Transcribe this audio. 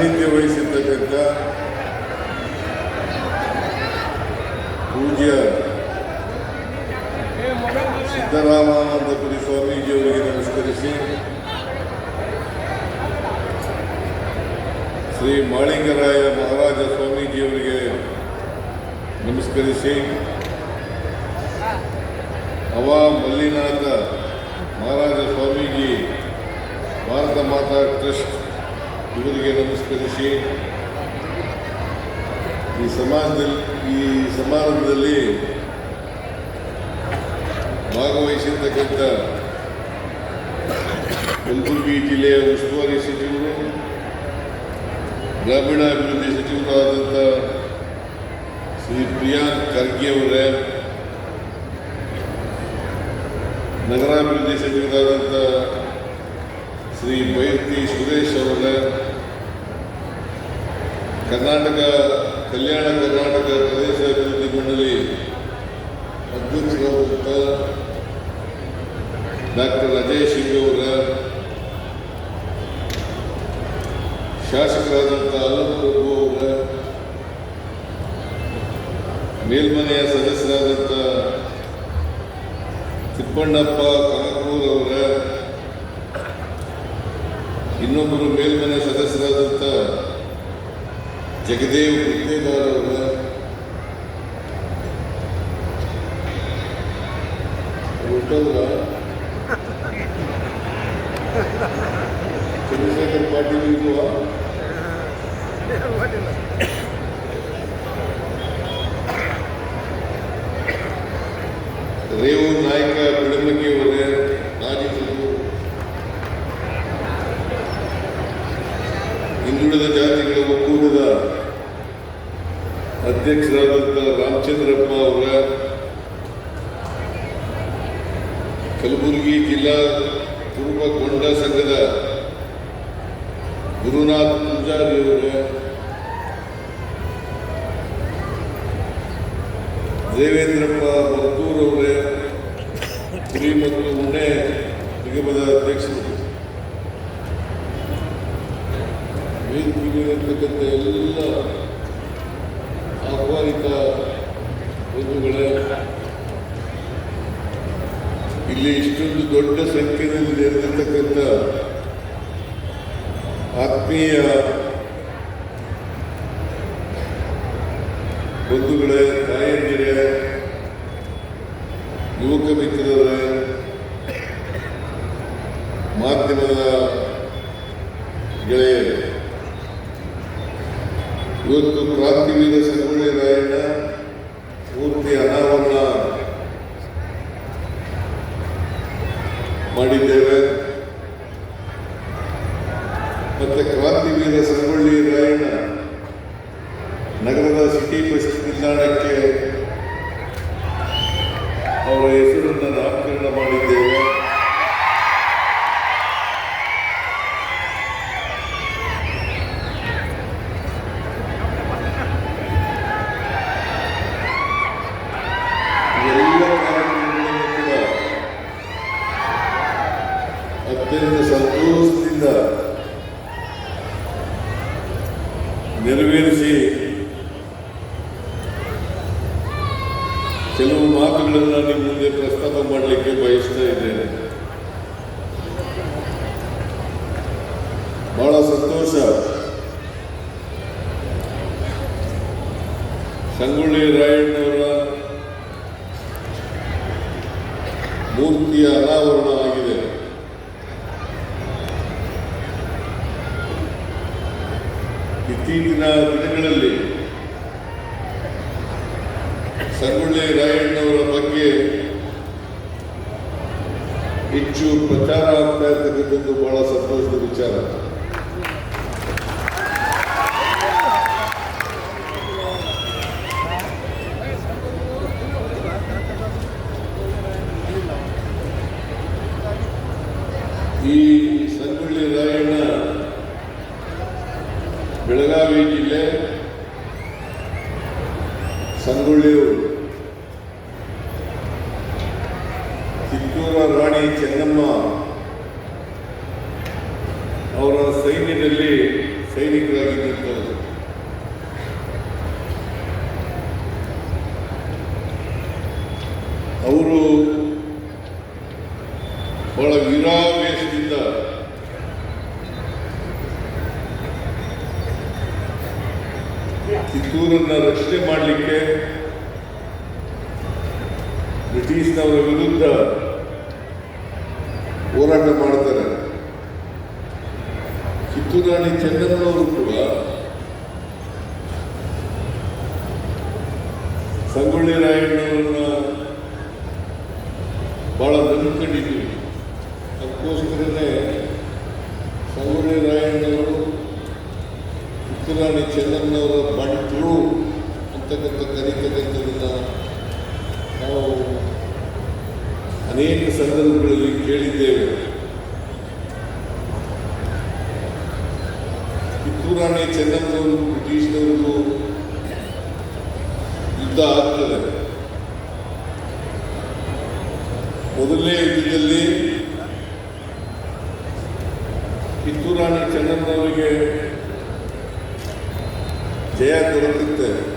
ಸಾನ್ನಿಧ್ಯ ವಹಿಸಿರ್ತಕ್ಕಂಥ ಪೂಜ್ಯ ಸಿದ್ದರಾಮಾನಂದಪುರಿ ಸ್ವಾಮೀಜಿಯವರಿಗೆ ನಮಸ್ಕರಿಸಿ ಶ್ರೀ ಮಾಳಿಂಗರಾಯ ಮಹಾರಾಜ ಸ್ವಾಮೀಜಿಯವರಿಗೆ ನಮಸ್ಕರಿಸಿ ಅವಾ ಮಲ್ಲಿನಾಥ ಮಹಾರಾಜ ಸ್ವಾಮೀಜಿ ಭಾರತ ಮಾತಾ ಟ್ರಸ್ಟ್ ಇವರಿಗೆ ನಮಸ್ಕರಿಸಿ ಈ ಸಮಾಜದಲ್ಲಿ, ಈ ಸಮಾರಂಭದಲ್ಲಿ ಭಾಗವಹಿಸಿರ್ತಕ್ಕಂಥ ಕಲಬುರಗಿ ಜಿಲ್ಲೆಯ ಉಸ್ತುವಾರಿ ಸಚಿವರು, ಗ್ರಾಮೀಣಾಭಿವೃದ್ಧಿ ಸಚಿವರಾದಂಥ ಶ್ರೀ ಪ್ರಿಯಾಂಕ್ ಖರ್ಗೆ ಅವರೇ, ನಗರಾಭಿವೃದ್ಧಿ ಸಚಿವರಾದಂಥ ಶ್ರೀ ಬೈರ್ತಿ ಸುರೇಶ್ ಅವರೇ ಕರ್ನಾಟಕ, ಕಲ್ಯಾಣ ಕರ್ನಾಟಕ ಪ್ರದೇಶ ಅಭಿವೃದ್ಧಿ ಮಂಡಳಿ ಅಧ್ಯಕ್ಷರಾದಂಥ ಡಾಕ್ಟರ್ ಅಜಯ್ ಸಿಂಗ್ ಅವರ ಶಾಸಕರಾದಂಥ ಅಲಂ ಪ್ರಭು ಅವರ ಮೇಲ್ಮನೆಯ ಸದಸ್ಯರಾದಂಥ ತಿಪ್ಪಣ್ಣಪ್ಪ ಕನಕೂರ್ ಅವರ, ಇನ್ನೊಬ್ಬರು ಮೇಲ್ಮನೆ ಸದಸ್ಯರಾದಂಥ ಜಗದೇವ್ ಗುತ್ತೇದಾರ್ ಅವರ ಹುಟ್ಟಲ್ವಾ ಚಂದ್ರಶೇಖರ್ ಪಾಟೀಲ್ ಇಲ್ವಾ ರೇವು ನಾಯಕ ಬಿಳಮಗಿ ಅಧ್ಯಕ್ಷರಾದಂಥ ರಾಮಚಂದ್ರಪ್ಪ ಅವರ ಕಲಬುರಗಿ ಜಿಲ್ಲಾ ಕುರುಬ ಸಂಘದ ಗುರುನಾಥ್ ಪೂಜಾರಿ ಅವರ ದೇವೇಂದ್ರಪ್ಪ ಮದ್ದೂರ್ ಅವರೇ, ಕುರಿ ಮತ್ತು ಉಣ್ಣೆ ನಿಗಮದ ಅಧ್ಯಕ್ಷರು. ವೇದಿಕೆಯಲ್ಲಿರ್ತಕ್ಕಂಥ ಎಲ್ಲ ಆಹ್ವಾನಿತ ಬಂಧುಗಳೇ ಇಲ್ಲಿ ಇಷ್ಟೊಂದು ದೊಡ್ಡ ಸಂಖ್ಯೆಯಲ್ಲಿ ನೆರೆದಿರ್ತಕ್ಕಂಥ ಆತ್ಮೀಯ ಬಂಧುಗಳೇ ತಾಯಂದಿರೇ ಯುವಕ ಮಿತ್ರರೇ ಮಾಧ್ಯಮದ ಗೆಳೆಯರೇ. ಇವತ್ತು ಕ್ರಾಂತಿವೀರ ಸಂಗೊಳ್ಳಿ ರಾಯಣ್ಣ ಪೂರ್ತಿ ಅನಾವರಣ ಮಾಡಿದ್ದೇವೆ. ಮತ್ತೆ ಕ್ರಾಂತಿವೀರ ಸಂಗೊಳ್ಳಿ ರಾಯಣ್ಣ ನಗರದ ಸಿಟಿ ಬಸ್ ನಿಲ್ದಾಣಕ್ಕೆ ಅವರ ಹೆಸರನ್ನು ನಾಮಕರಣ ಮಾಡಿದ್ದೇವೆ ಎಲ್ಲ ಕಾರ್ಯಕ್ರಮಗಳನ್ನು ಕೂಡ ಸಂತೋಷದಿಂದ ನೆರವೇರಿಸಿ ಕೆಲವು ಮಾತುಗಳನ್ನು ನಿಮ್ಮ ಮುಂದೆ ಪ್ರಸ್ತಾಪ ಮಾಡಲಿಕ್ಕೆ ಬಯಸ್ತಾ ಇದ್ದೇನೆ. ಬಹಳ ಸಂತೋಷ. ಸಂಗೊಳ್ಳಿ ರಾಯಣ್ಣವರ ಮೂರ್ತಿಯ ಅನಾವರಣ ಆಗಿದೆ. ಇತ್ತೀಚಿನ ದಿನಗಳಲ್ಲಿ ಸಂಗೊಳ್ಳಿ ರಾಯಣ್ಣವರ ಬಗ್ಗೆ ಹೆಚ್ಚು ಪ್ರಚಾರ ಆಗ್ತಾ ಇರ್ತಕ್ಕಂಥದ್ದು ಬಹಳ ಸಂತೋಷದ ವಿಚಾರ ಈ ಸಂಗೊಳ್ಳಿ ರಾಯಣ್ಣ ಬೆಳಗಾವಿ ಜಿಲ್ಲೆ ಸಂಗೊಳ್ಳಿಯೂರು ಕಿತ್ತೂರ ರಾಣಿ ಚೆನ್ನಮ್ಮ ಅವರ ಸೈನ್ಯದಲ್ಲಿ ಸೈನಿಕರಾಗಿದ್ದಂಥದ್ದು ಅವರು ಬಹಳ ವಿರಾವೇಶದಿಂದ ಕಿತ್ತೂರನ್ನ ರಕ್ಷಣೆ ಮಾಡಲಿಕ್ಕೆ ಬ್ರಿಟಿಷ್ನವರ ವಿರುದ್ಧ ಹೋರಾಟ ಮಾಡ್ತಾರೆ. ಕಿತ್ತೂರು ರಾಣಿ ಚೆನ್ನಮ್ಮನವರು ಕೂಡ ಸಂಗೊಳ್ಳಿ ರಾಯಣ್ಣವರನ್ನ ಬಹಳ ನಂಬ್ಕೊಂಡಿದ್ವಿ ಅದಕ್ಕೋಸ್ಕರನೇ ಸಂಗೊಳ್ಳಿ ರಾಯಣ್ಣವರು ಕಿತ್ತೂರಾಣಿ ಚಂದ್ರನವರ ಚೆನ್ನಮ್ಮನವರ ಬಂಟು ಅಂತಕ್ಕಂಥ ಕರೀತಕ್ಕಂಥದನ್ನ ನಾವು ಅನೇಕ ಸಂದರ್ಭಗಳಲ್ಲಿ ಕೇಳಿದ್ದೇವೆ. ಕಿತ್ತೂರಾಣಿ ಚೆನ್ನಮ್ಮನವರು ಬ್ರಿಟಿಷ್ನವರಿಗೂ ಯುದ್ಧ ಆಗ್ತದೆ. ಮೊದಲನೇ ಯುದ್ಧದಲ್ಲಿ ಕಿತ್ತೂರಾಣಿ ಚೆನ್ನಮ್ಮನವರಿಗೆ ಜಯ ದೊರಕುತ್ತೆ.